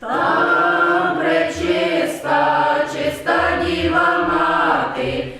Там пречиста, чиста діва мати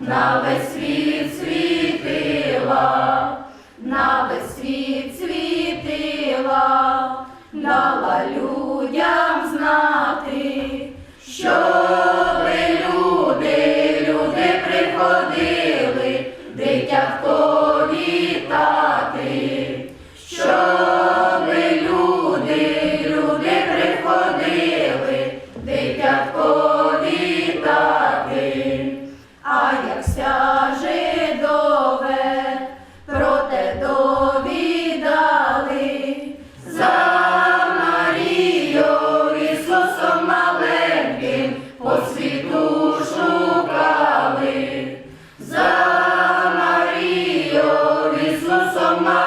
на весь світ світила, на весь світ світила, дала людям знати, що ви люди, люди приходили, дитятко. summer.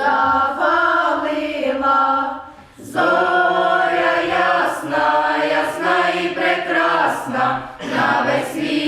завалила, зоря ясна, ясна і прекрасна на весь світ.